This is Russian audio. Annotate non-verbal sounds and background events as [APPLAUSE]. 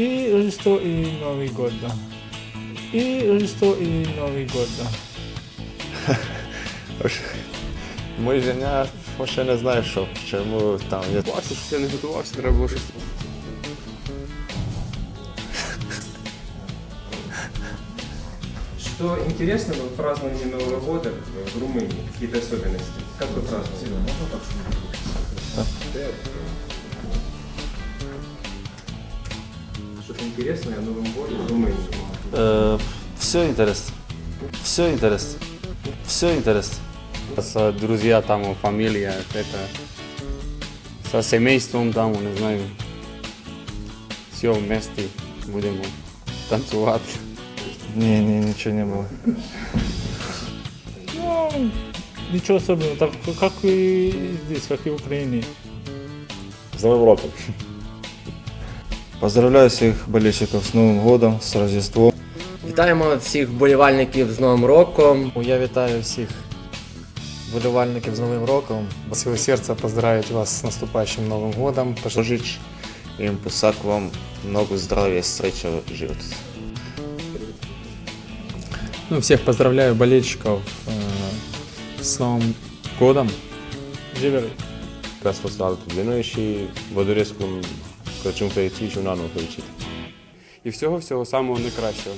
И Рождество, и Новый год, да. И Рождество, и Новый год, да. [LAUGHS] Мой женя ще не знає, що чому там є. Що я не готувався, треба було щось. Что интересно в праздновании Нового года в Румынии? Какие-то особенности? Как вы празднуете? Что-то интересное о Новом годе в Румынии? все інтересно. Все інтересно. Все інтересно. С друзья там, фамилия, это со семейством там, не знаю, все вместе будем танцевать. Ні, ні, нічого не було. Ну, ничего особенного, так как и здесь, как и в Украине. З Новим роком. Поздравляю всіх болельщиків з Новим годом, з Рождеством. Вітаємо всіх вболівальників з Новим роком. Я вітаю всіх вболівальників з Новим роком. З всього серця поздравити вас з наступаючим Новим годом. Пожить їм посак вам много здоров'я, стреча живот. Ну, всех поздравляю болельщиков э, с Новым годом. Живели. Presto stato bene și fericit și un an fericit. І всього-всього самого найкращого.